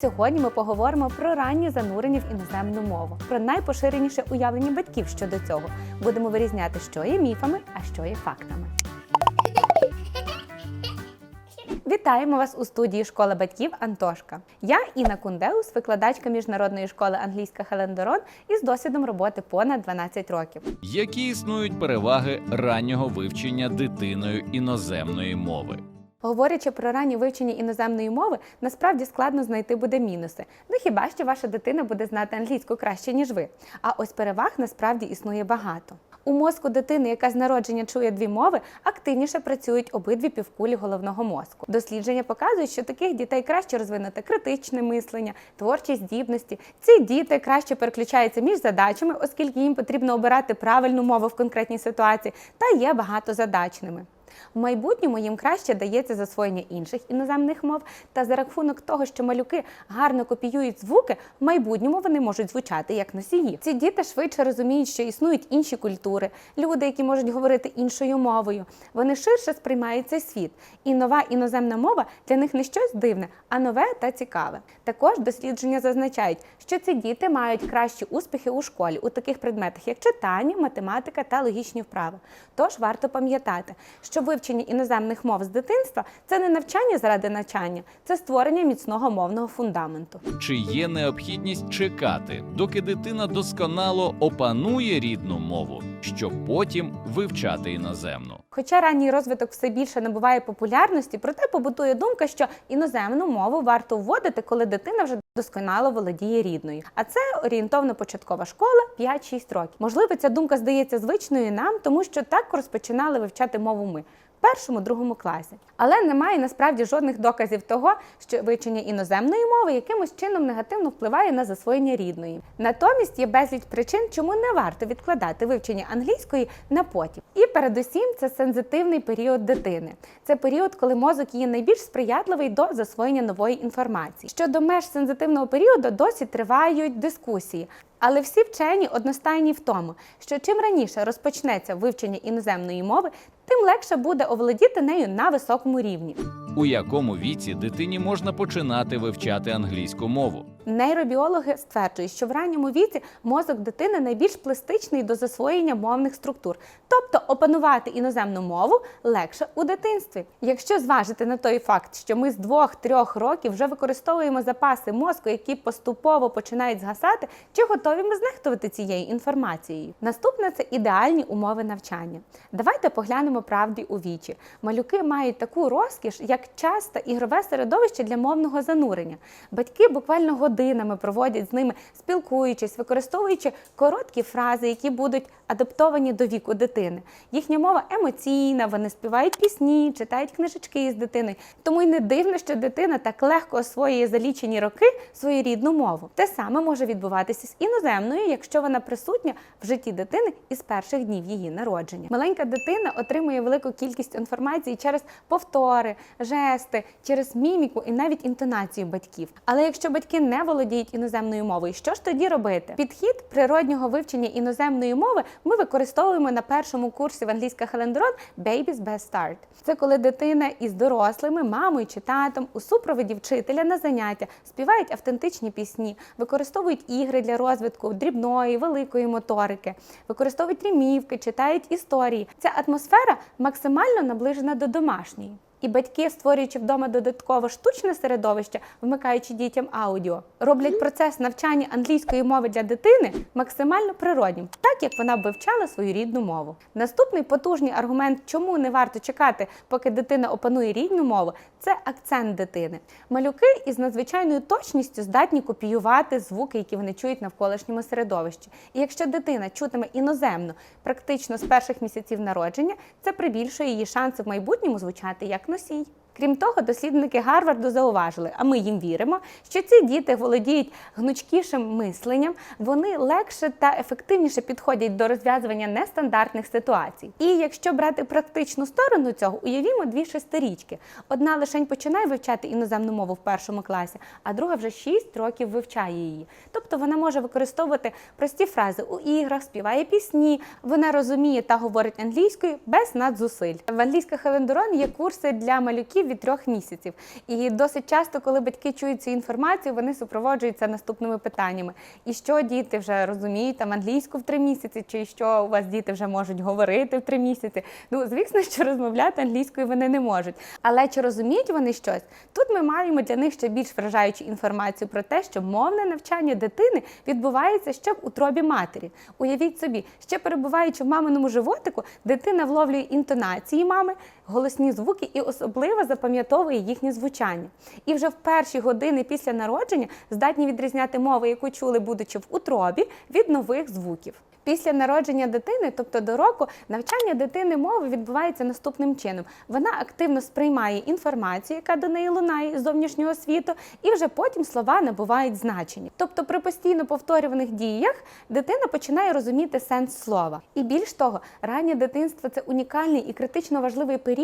Сьогодні ми поговоримо про раннє занурення в іноземну мову, про найпоширеніше уявлення батьків щодо цього. Будемо вирізняти, що є міфами, а що є фактами. Вітаємо вас у студії школа батьків Антошка. Я Інна Кундеус, викладачка міжнародної школи англійська Хелен Дорон із досвідом роботи понад 12 років. Які існують переваги раннього вивчення дитиною іноземної мови? Говорячи про раннє вивчення іноземної мови, насправді складно знайти буде мінуси. Ну хіба що ваша дитина буде знати англійську краще, ніж ви. А ось переваг насправді існує багато. У мозку дитини, яка з народження чує дві мови, активніше працюють обидві півкулі головного мозку. Дослідження показують, що таких дітей краще розвинути критичне мислення, творчі здібності. Ці діти краще переключаються між задачами, оскільки їм потрібно обирати правильну мову в конкретній ситуації, та є багатозадачними. В майбутньому їм краще дається засвоєння інших іноземних мов, та за рахунок того, що малюки гарно копіюють звуки, в майбутньому вони можуть звучати як носії. Ці діти швидше розуміють, що існують інші культури, люди, які можуть говорити іншою мовою. Вони ширше сприймають цей світ. І нова іноземна мова для них не щось дивне, а нове та цікаве. Також дослідження зазначають, що ці діти мають кращі успіхи у школі у таких предметах, як читання, математика та логічні вправи. Тож варто пам'ятати, що вивчення іноземних мов з дитинства це не навчання заради навчання, це створення міцного мовного фундаменту. Чи є необхідність чекати, доки дитина досконало опанує рідну мову, щоб потім вивчати іноземну? Хоча ранній розвиток все більше набуває популярності, проте побутує думка, що іноземну мову варто вводити, коли дитина вже досконало володіє рідною. А це орієнтовно початкова школа 5-6 років. Можливо, ця думка здається звичною нам, тому що так розпочинали вивчати мову ми. Першому другому класі, але немає насправді жодних доказів того, що вивчення іноземної мови якимось чином негативно впливає на засвоєння рідної. Натомість є безліч причин, чому не варто відкладати вивчення англійської на потім. І передусім це сензитивний період дитини. Це період, коли мозок є найбільш сприятливий до засвоєння нової інформації. Щодо меж сензитивного періоду досі тривають дискусії. Але всі вчені одностайні в тому, що чим раніше розпочнеться вивчення іноземної мови, тим легше буде оволодіти нею на високому рівні. У якому віці дитині можна починати вивчати англійську мову? Нейробіологи стверджують, що в ранньому віці мозок дитини найбільш пластичний до засвоєння мовних структур, тобто опанувати іноземну мову легше у дитинстві. Якщо зважити на той факт, що ми з 2-3 років вже використовуємо запаси мозку, які поступово починають згасати, чи готові ми знехтувати цією інформацією? Наступне це ідеальні умови навчання. Давайте поглянемо правді у вічі. Малюки мають таку розкіш, як час та ігрове середовище для мовного занурення. Батьки буквально годинами проводять з ними, спілкуючись, використовуючи короткі фрази, які будуть адаптовані до віку дитини. Їхня мова емоційна, вони співають пісні, читають книжечки з дитиною. Тому й не дивно, що дитина так легко освоює за лічені роки свою рідну мову. Те саме може відбуватися з іноземною, якщо вона присутня в житті дитини із перших днів її народження. Маленька дитина отримує велику кількість інформації через повтори, жести, через міміку і навіть інтонацію батьків. Але якщо батьки не володіють іноземною мовою, що ж тоді робити? Підхід природнього вивчення іноземної мови ми використовуємо на першому курсі в англійська Хелендерон Baby's Best Start. Це коли дитина із дорослими, мамою чи татом у супроводі вчителя на заняття співають автентичні пісні, використовують ігри для розвитку дрібної, великої моторики, використовують рімівки, читають історії. Ця атмосфера максимально наближена до домашньої. І батьки, створюючи вдома додатково штучне середовище, вмикаючи дітям аудіо, роблять процес навчання англійської мови для дитини максимально природнім, так як вона б вивчала свою рідну мову. Наступний потужний аргумент, чому не варто чекати, поки дитина опанує рідну мову, це акцент дитини. Малюки із надзвичайною точністю здатні копіювати звуки, які вони чують навколишньому середовищі. І якщо дитина чутиме іноземно практично з перших місяців народження, це прибільшує її шанси в майбутньому звучати як носій. Крім того, дослідники Гарварду зауважили, а ми їм віримо, що ці діти володіють гнучкішим мисленням, вони легше та ефективніше підходять до розв'язування нестандартних ситуацій. І якщо брати практичну сторону цього, уявімо дві шестирічки. Одна лишень починає вивчати іноземну мову в першому класі, а друга вже 6 років вивчає її. Тобто вона може використовувати прості фрази у іграх, співає пісні, вона розуміє та говорить англійською без надзусиль. В англійська Хелендерон є курси для малюків від трьох місяців. І досить часто, коли батьки чують цю інформацію, вони супроводжуються наступними питаннями: і що діти вже розуміють там англійську в три місяці, чи що у вас діти вже можуть говорити в три місяці. Ну, звісно, що розмовляти англійською вони не можуть. Але чи розуміють вони щось? Тут ми маємо для них ще більш вражаючу інформацію про те, що мовне навчання дитини відбувається ще в утробі матері. Уявіть собі, ще перебуваючи в маминому животику, дитина вловлює інтонації мами, голосні звуки і особливо запам'ятовує їхнє звучання. І вже в перші години після народження здатні відрізняти мову, яку чули, будучи в утробі, від нових звуків. Після народження дитини, тобто до року, навчання дитини мови відбувається наступним чином. Вона активно сприймає інформацію, яка до неї лунає з зовнішнього світу, і вже потім слова набувають значення. Тобто, при постійно повторюваних діях дитина починає розуміти сенс слова. І більш того, раннє дитинство це унікальний і критично важливий період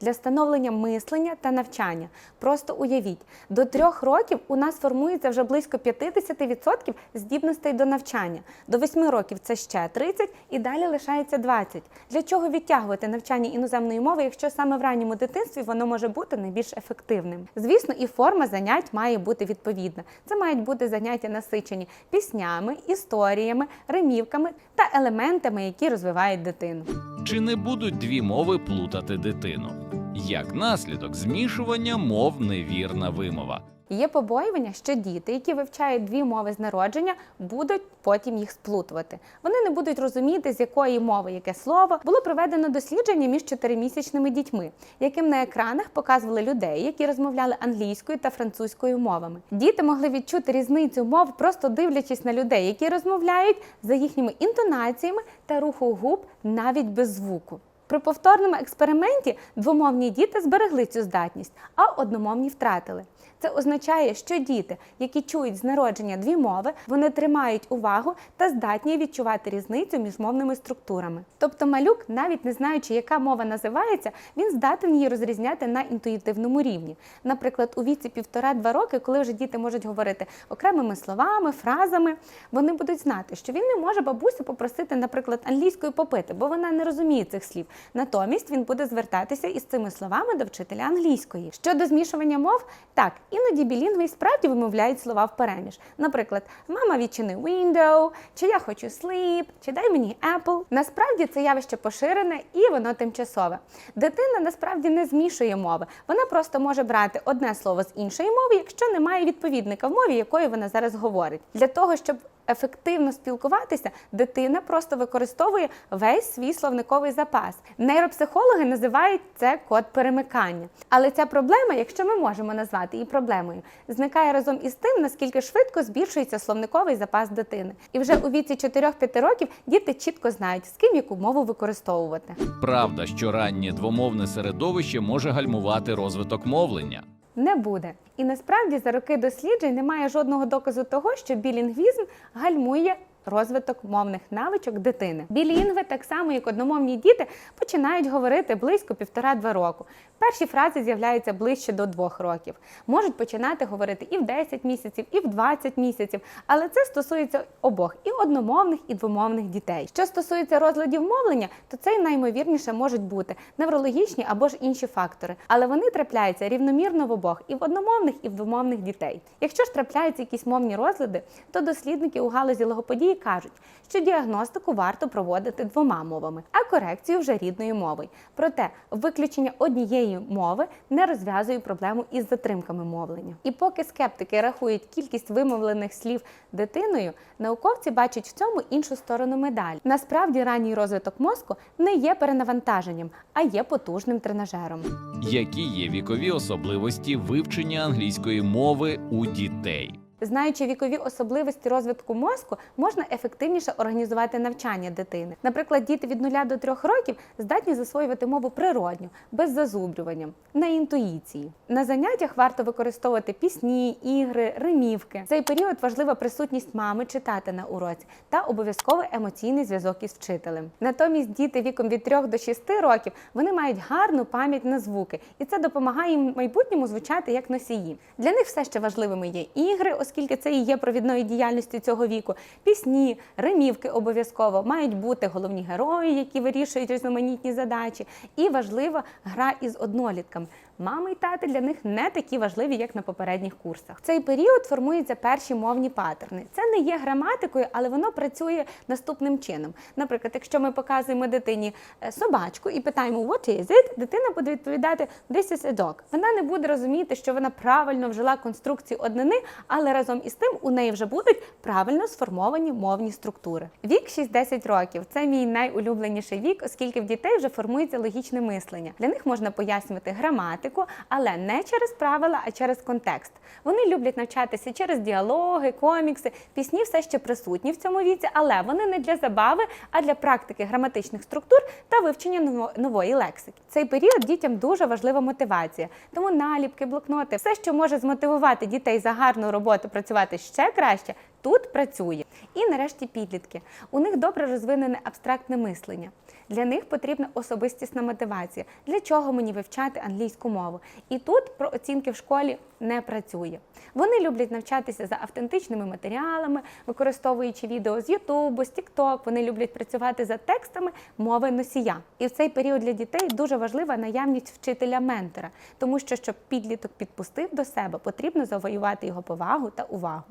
для становлення мислення та навчання. Просто уявіть, до трьох років у нас формується вже близько 50% здібностей до навчання. До 8 років це ще 30 і далі лишається 20. Для чого відтягувати навчання іноземної мови, якщо саме в ранньому дитинстві воно може бути найбільш ефективним? Звісно, і форма занять має бути відповідна. Це мають бути заняття насичені піснями, історіями, римівками та елементами, які розвивають дитину. Чи не будуть дві мови плутати дитину? Як наслідок змішування мов невірна вимова. Є побоювання, що діти, які вивчають дві мови з народження, будуть потім їх сплутувати. Вони не будуть розуміти, з якої мови яке слово. Було проведено дослідження між чотиримісячними дітьми, яким на екранах показували людей, які розмовляли англійською та французькою мовами. Діти могли відчути різницю мов, просто дивлячись на людей, які розмовляють за їхніми інтонаціями та руху губ навіть без звуку. При повторному експерименті двомовні діти зберегли цю здатність, а одномовні втратили. Це означає, що діти, які чують з народження дві мови, вони тримають увагу та здатні відчувати різницю між мовними структурами. Тобто малюк, навіть не знаючи, яка мова називається, він здатен її розрізняти на інтуїтивному рівні. Наприклад, у віці півтора-два роки, коли вже діти можуть говорити окремими словами, фразами, вони будуть знати, що він не може бабусю попросити, наприклад, англійською попити, бо вона не розуміє цих слів. Натомість він буде звертатися із цими словами до вчителя англійської. Щодо змішування мов, так, іноді білінгви справді вимовляють слова впереміж. Наприклад, мама відчини window, чи я хочу sleep, чи дай мені apple. Насправді це явище поширене і воно тимчасове. Дитина насправді не змішує мови. Вона просто може брати одне слово з іншої мови, якщо немає відповідника в мові, якою вона зараз говорить. Для того, щоб ефективно спілкуватися, дитина просто використовує весь свій словниковий запас. Нейропсихологи називають це код перемикання. Але ця проблема, якщо ми можемо назвати її проблемою, зникає разом із тим, наскільки швидко збільшується словниковий запас дитини. І вже у віці 4-5 років діти чітко знають, з ким яку мову використовувати. Правда, що раннє двомовне середовище може гальмувати розвиток мовлення. Не буде. І насправді за роки досліджень немає жодного доказу того, що білінгвізм гальмує розвиток мовних навичок дитини. Білінгви, так само як одномовні діти, починають говорити близько півтора-два року. Перші фрази з'являються ближче до двох років. Можуть починати говорити і в 10 місяців, і в 20 місяців, але це стосується обох і одномовних, і двомовних дітей. Що стосується розладів мовлення, то це наймовірніше можуть бути неврологічні або ж інші фактори, але вони трапляються рівномірно в обох і в одномовних, і в двомовних дітей. Якщо ж трапляються якісь мовні розлади, то дослідники у галузі логопедії кажуть, що діагностику варто проводити двома мовами, а корекцію вже рідною мовою. Проте виключення однієї мови не розв'язує проблему із затримками мовлення. І поки скептики рахують кількість вимовлених слів дитиною, науковці бачать в цьому іншу сторону медалі. Насправді ранній розвиток мозку не є перенавантаженням, а є потужним тренажером. Які є вікові особливості вивчення англійської мови у дітей? Знаючи вікові особливості розвитку мозку, можна ефективніше організувати навчання дитини. Наприклад, діти від 0 до 3 років здатні засвоювати мову природньо, без зазубрювання, на інтуїції. На заняттях варто використовувати пісні, ігри, римівки. В цей період важлива присутність мами читати на уроці та обов'язковий емоційний зв'язок із вчителем. Натомість діти віком від 3 до 6 років вони мають гарну пам'ять на звуки, і це допомагає їм в майбутньому звучати як носії. Для них все ще важливими є ігри, оскільки це і є провідною діяльністю цього віку. Пісні, римівки обов'язково мають бути головні герої, які вирішують різноманітні задачі. І важлива гра із однолітками. Мами і тати для них не такі важливі, як на попередніх курсах. В цей період формуються перші мовні паттерни. Це не є граматикою, але воно працює наступним чином. Наприклад, якщо ми показуємо дитині е, собачку і питаємо «What is it?», дитина буде відповідати «This is a dog». Вона не буде розуміти, що вона правильно вжила конструкцію однини, але разом із тим у неї вже будуть правильно сформовані мовні структури. Вік 6-10 років це мій найулюбленіший вік, оскільки в дітей вже формується логічне мислення. Для них можна пояснювати граматику, але не через правила, а через контекст. Вони люблять навчатися через діалоги, комікси, пісні все ще присутні в цьому віці, але вони не для забави, а для практики граматичних структур та вивчення нової лексики. Цей період дітям дуже важлива мотивація, тому наліпки, блокноти, все, що може змотивувати дітей за гарну роботу працювати ще краще, тут працює. І нарешті підлітки. У них добре розвинене абстрактне мислення. Для них потрібна особистісна мотивація. Для чого мені вивчати англійську мову? І тут про оцінки в школі не працює. Вони люблять навчатися за автентичними матеріалами, використовуючи відео з Ютубу, з TikTok. Вони люблять працювати за текстами мови носія. І в цей період для дітей дуже важлива наявність вчителя-ментора, тому що щоб підліток підпустив до себе, потрібно завоювати його повагу та увагу.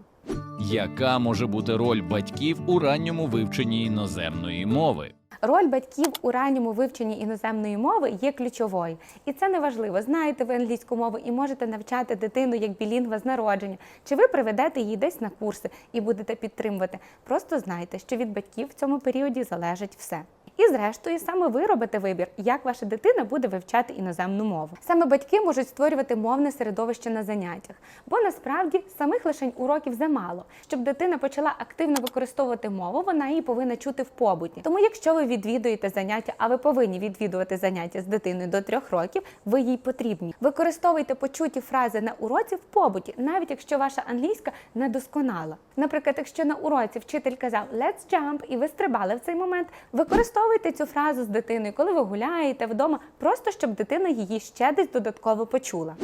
Яка може бути роль батьків у ранньому вивченні іноземної мови? Роль батьків у ранньому вивченні іноземної мови є ключовою, і це не важливо. Знаєте ви англійську мову і можете навчати дитину як білінгва з народження, чи ви приведете її десь на курси і будете підтримувати. Просто знайте, що від батьків в цьому періоді залежить все. І зрештою, саме ви робите вибір, як ваша дитина буде вивчати іноземну мову. Саме батьки можуть створювати мовне середовище на заняттях, бо насправді самих лишень уроків замало. Щоб дитина почала активно використовувати мову, вона її повинна чути в побуті. Тому, якщо ви відвідуєте заняття, а ви повинні відвідувати заняття з дитиною до трьох років, ви їй потрібні. Використовуйте почуті фрази на уроці в побуті, навіть якщо ваша англійська недосконала. Наприклад, якщо на уроці вчитель казав «let's jump» і ви стрибали в цей момент, використовуйте цю фразу з дитиною, коли ви гуляєте вдома, просто щоб дитина її ще десь додатково почула.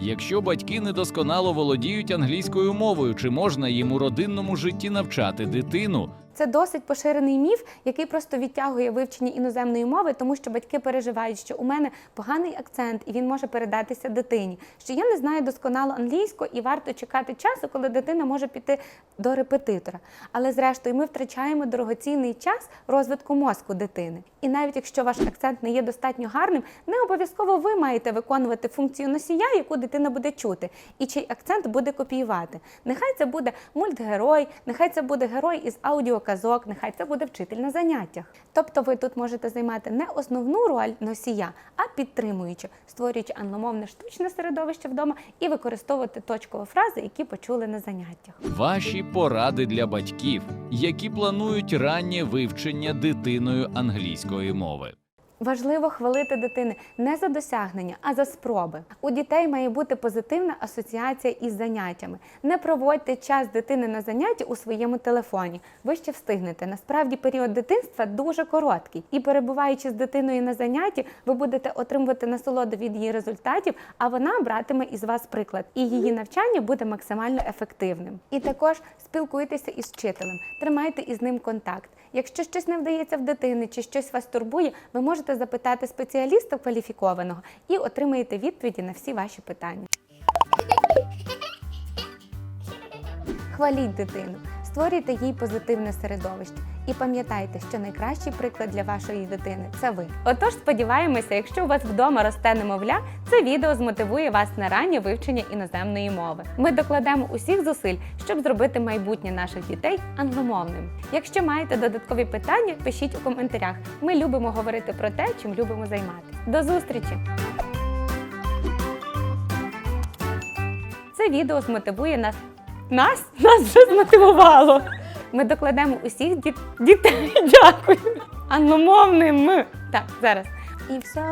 Якщо батьки недосконало володіють англійською мовою, чи можна їм у родинному житті навчати дитину? Це досить поширений міф, який просто відтягує вивчення іноземної мови, тому що батьки переживають, що у мене поганий акцент і він може передатися дитині. Що я не знаю досконало англійську і варто чекати часу, коли дитина може піти до репетитора. Але зрештою ми втрачаємо дорогоцінний час розвитку мозку дитини. І навіть якщо ваш акцент не є достатньо гарним, не обов'язково ви маєте виконувати функцію носія, яку дитина буде чути, і чий акцент буде копіювати. Нехай це буде мультгерой, нехай це буде герой із аудіоказок, нехай це буде вчитель на заняттях. Тобто ви тут можете займати не основну роль носія, а підтримуючи, створюючи англомовне штучне середовище вдома і використовувати точкові фрази, які почули на заняттях. Ваші поради для батьків, які планують раннє вивчення дитиною англійської мови. Важливо хвалити дитини не за досягнення, а за спроби. У дітей має бути позитивна асоціація із заняттями. Не проводьте час дитини на занятті у своєму телефоні. Ви ще встигнете. Насправді період дитинства дуже короткий. І перебуваючи з дитиною на занятті, ви будете отримувати насолоду від її результатів, а вона братиме із вас приклад. І її навчання буде максимально ефективним. І також спілкуйтеся із вчителем, тримайте із ним контакт. Якщо щось не вдається в дитини чи щось вас турбує, ви можете запитати спеціаліста кваліфікованого і отримаєте відповіді на всі ваші питання. Хваліть дитину, створюйте їй позитивне середовище. І пам'ятайте, що найкращий приклад для вашої дитини це ви. Отож, сподіваємося, якщо у вас вдома росте немовля, це відео змотивує вас на раннє вивчення іноземної мови. Ми докладемо усіх зусиль, щоб зробити майбутнє наших дітей англомовним. Якщо маєте додаткові питання, пишіть у коментарях. Ми любимо говорити про те, чим любимо займатися. До зустрічі! Це відео змотивує нас. Нас? Нас вже змотивувало. Ми докладемо усіх діт- дітей. Дякую. Аномовним. Так, зараз. І все